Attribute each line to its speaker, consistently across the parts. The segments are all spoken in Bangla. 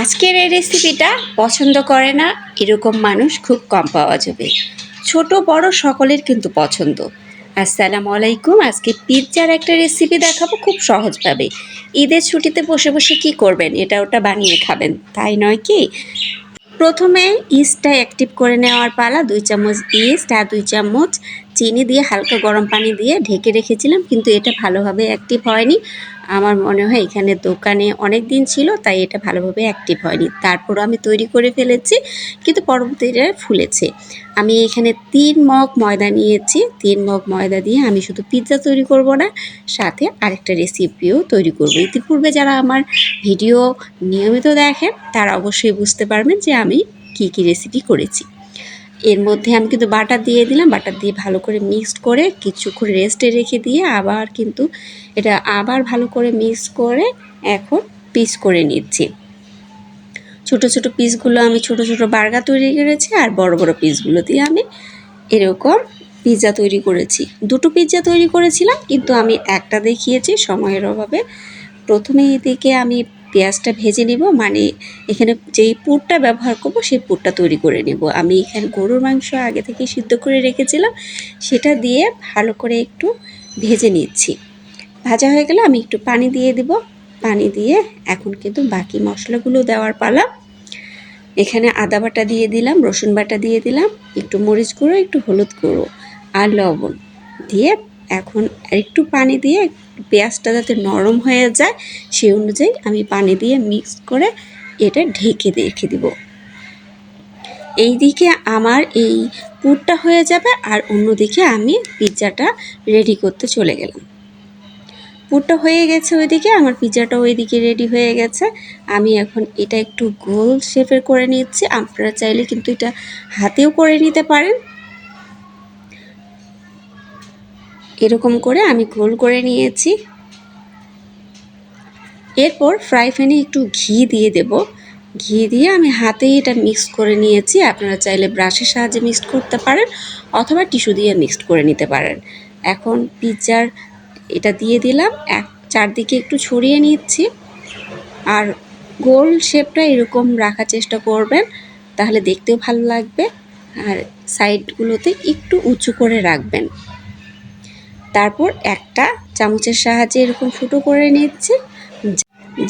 Speaker 1: আজকের এই রেসিপিটা পছন্দ করে না, এরকম মানুষ খুব কম পাওয়া যাবে। ছোট, বড় সকলের কিন্তু পছন্দ। আসসালামু আলাইকুম, আজকে পিৎজার একটা রেসিপি দেখাবো খুব সহজভাবে। ঈদের ছুটিতে বসে বসে কি করবেন? এটা ওটা বানিয়ে খাবেন, তাই নয় কি? প্রথমে ইস্টটা অ্যাক্টিভ করে নেওয়ার পালা, দুই চামচ ইস্ট আর দুই চামচ চিনি দিয়ে হালকা গরম পানি দিয়ে ঢেকে রেখেছিলাম, কিন্তু এটা ভালোভাবে অ্যাক্টিভ হয়নি। আমার মনে হয় এখানে দোকানে অনেক দিন ছিল, তাই এটা ভালোভাবে অ্যাক্টিভ হয়নি। তারপরও আমি তৈরি করে ফেলেছি, কিন্তু পরবর্তীতে ফুলেছে। আমি এখানে তিন মগ ময়দা নিয়েছি, তিন মগ ময়দা দিয়ে আমি শুধু পিৎজা তৈরি করব না, সাথে আরেকটা রেসিপিও তৈরি করব। ইতিপূর্বে যারা আমার ভিডিও নিয়মিত দেখেন, তারা অবশ্যই বুঝতে পারবেন যে আমি কি কি রেসিপি করেছি। এর মধ্যে আমি কিন্তু বাটার দিয়ে দিলাম, বাটার দিয়ে ভালো করে মিক্সড করে কিছুক্ষণ রেস্টে রেখে দিয়ে আবার কিন্তু এটা আবার ভালো করে মিক্স করে এখন পিস করে নিচ্ছি। ছোট ছোট পিসগুলো আমি ছোট ছোট বার্গার তৈরি করেছি আর বড় বড় পিসগুলো দিয়ে আমি এরকম পিৎজা তৈরি করেছি। দুটো পিৎজা তৈরি করেছিলাম, কিন্তু আমি একটা দেখিয়েছি সময়ের অভাবে। প্রথমে এদিকে আমি পেঁয়াজটা ভেজে নেব মানে এখানে যেই পুরটা ব্যবহার করব সেই পুরটা তৈরি করে নেব। আমি এখানে গরুর মাংস আগে থেকে সিদ্ধ করে রেখেছিলাম, সেটা দিয়ে ভালো করে একটু ভেজে নিচ্ছি। ভাজা হয়ে গেলে আমি একটু পানি দিয়ে দিব। পানি দিয়ে এখন কিন্তু বাকি মশলাগুলো দেওয়ার পালা। এখানে আদা বাটা দিয়ে দিলাম, রসুন বাটা দিয়ে দিলাম, একটু মরিচ গুঁড়ো, একটু হলুদ গুঁড়ো আর লবণ দিয়ে এখন একটু পানি দিয়ে পেঁয়াজটা যাতে নরম হয়ে যায়, সেই অনুযায়ী আমি পানি দিয়ে মিক্স করে এটা ঢেকে রেখে দিব। এই দিকে আমার এই পুরটা হয়ে যাবে আর অন্যদিকে আমি পিৎজাটা রেডি করতে চলে গেলাম। পুরটা হয়ে গেছে ওইদিকে, আমার পিৎজাটা ওইদিকে রেডি হয়ে গেছে। আমি এখন এটা একটু গোল শেপের করে নিচ্ছি, আপনারা চাইলে কিন্তু এটা হাতেও করে নিতে পারেন। এরকম করে আমি গোল করে নিয়েছি। এরপর ফ্রাই প্যানে একটু ঘি দিয়ে দেব। ঘি দিয়ে আমি হাতেই এটা মিক্স করে নিয়েছি। আপনারা চাইলে ব্রাশের সাহায্যে মিক্সড করতে পারেন অথবা টিস্যু দিয়ে মিক্সড করে নিতে পারেন। এখন পিৎজার এটা দিয়ে দিলাম। এক, চারদিকে একটু ছড়িয়ে নিচ্ছি। আর গোল শেপটা এরকম রাখার চেষ্টা করবেন, তাহলে দেখতেও ভালো লাগবে। আর সাইডগুলোতে একটু উঁচু করে রাখবেন। তারপর একটা চামচের সাহায্যে এরকম ফুটো করে নিচ্ছি,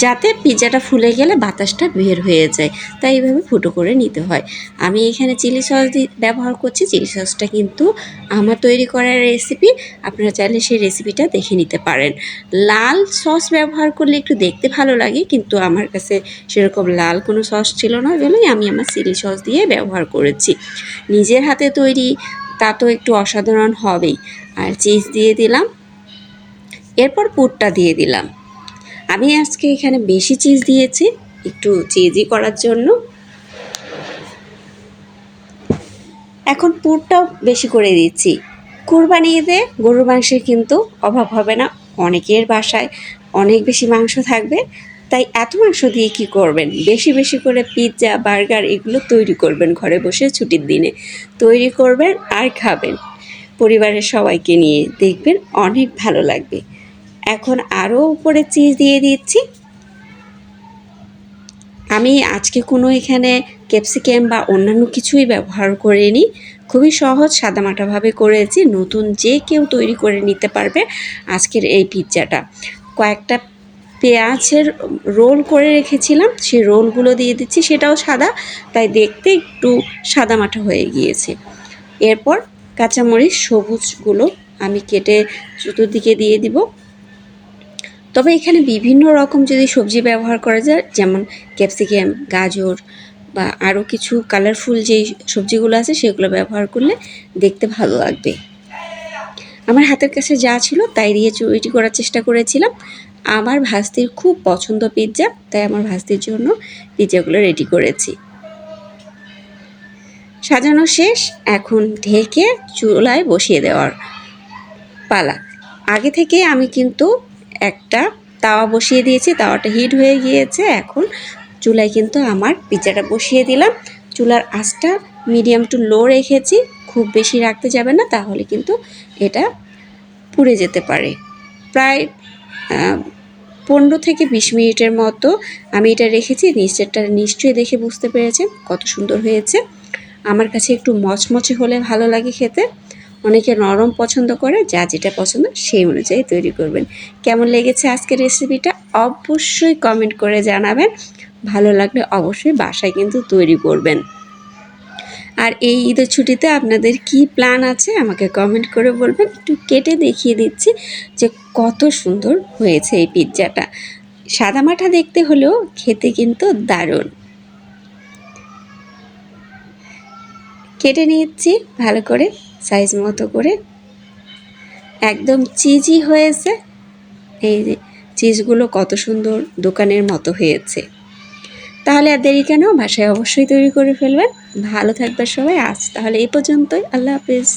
Speaker 1: যাতে পিৎজাটা ফুলে গেলে বাতাসটা বের হয়ে যায়। তাই এইভাবে ফুটো করে নিতে হয়। আমি এখানে চিলি সস ব্যবহার করছি। চিলি সসটা কিন্তু আমার তৈরি করার রেসিপি আপনারা চাইলে সেই রেসিপিটা দেখে নিতে পারেন। লাল সস ব্যবহার করলে একটু দেখতে ভালো লাগে, কিন্তু আমার কাছে সেরকম লাল কোনো সস ছিল না বলেই আমি আমার চিলি সস দিয়ে ব্যবহার করেছি। নিজের হাতে তৈরি তা তো একটু অসাধারণ হবেই। আর চিজ দিয়ে দিলাম। এরপর পুরটা দিয়ে দিলাম। আমি আজকে এখানে বেশি চিজ দিয়েছি, একটু চিজি করার জন্য। এখন পুরটাও বেশি করে দিচ্ছি। কুরবানি ঈদে গরুর মাংসের কিন্তু অভাব হবে না। অনেকের বাসায় অনেক বেশি মাংস থাকবে। তাই এত মাংস দিয়ে কি করবেন? বেশি বেশি করে পিৎজা বার্গার এগুলো তৈরি করবেন ঘরে বসে ছুটির দিনে। তৈরি করবেন আর খাবেন। পরিবারের সবাইকে নিয়ে দেখবেন অনেক ভালো লাগবে। এখন আরও উপরে চিজ দিয়ে দিচ্ছি। আমি আজকে কোনো এখানে ক্যাপসিকাম বা অন্যান্য কিছুই ব্যবহার করিনি। খুবই সহজ, সাদামাটাভাবে করেছি। নতুন যে কেউ তৈরি করে নিতে পারবে আজকের এই পিৎজাটা কয়েকটা পেঁয়াজের রোল করে রেখেছিলাম, সেই রোলগুলো দিয়ে দিচ্ছি, সেটাও সাদা, তাই দেখতে একটু সাদামাটা হয়ে গিয়েছে। এরপর কাঁচামরিচ সবুজগুলো আমি কেটে চতুর্দিকে দিয়ে দিব। তবে এখানে বিভিন্ন রকম যদি সবজি ব্যবহার করা যায়, যেমন ক্যাপসিকাম, গাজর বা আরও কিছু কালারফুল যেই সবজিগুলো আছে, সেগুলো ব্যবহার করলে দেখতে ভালো লাগবে। আমার হাতের কাছে যা ছিল, তাই দিয়ে চুরিটি করার চেষ্টা করেছিলাম। আমার ভাস্তির খুব পছন্দ পিৎজা তাই আমার ভাস্তির জন্য পিৎজাগুলো রেডি করেছি। সাজানো শেষ, এখন ঢেকে চুলায় বসিয়ে দেওয়ার পালা। আগে থেকে আমি কিন্তু একটা তাওয়া বসিয়ে দিয়েছি, তাওয়াটা হিট হয়ে গিয়েছে, এখন চুলায় কিন্তু আমার পিৎজাটা বসিয়ে দিলাম। চুলার আঁচটা মিডিয়াম টু লো রেখেছি, খুব বেশি রাখতে যাবে না, তাহলে কিন্তু এটা পুড়ে যেতে পারে। প্রায় পনেরো থেকে বিশ মিনিটের মতো আমি এটা রেখেছি নিচেরটা নিশ্চয়ই দেখে বুঝতে পেরেছেন কত সুন্দর হয়েছে। আমার কাছে একটু মচমচে হলে ভালো লাগে খেতে। অনেকে নরম পছন্দ করে, যা যেটা পছন্দ সেই অনুযায়ী তৈরি করবেন। কেমন লেগেছে আজকের রেসিপিটা অবশ্যই কমেন্ট করে জানাবেন। ভালো লাগলে অবশ্যই বাসায় কিন্তু তৈরি করবেন। আর এই ঈদের ছুটিতে আপনাদের কি প্ল্যান আছে আমাকে কমেন্ট করে বলবেন। একটু কেটে দেখিয়ে দিচ্ছি যে কত সুন্দর হয়েছে এই পিৎজাটা। সাদামাঠা দেখতে হলেও খেতে কিন্তু দারুণ। কেটে নিচ্ছি ভালো করে সাইজ মতো করে। একদম চিজি হয়েছে। এই চিজগুলো কত সুন্দর দোকানের মতো হয়েছে। তাহলে আর দেরি কেন? বাসায় অবশ্যই তৈরি করে ফেলবেন। ভালো থাকবে সবাই। আজ তাহলে এই পর্যন্তই। আল্লাহ হাফিজ।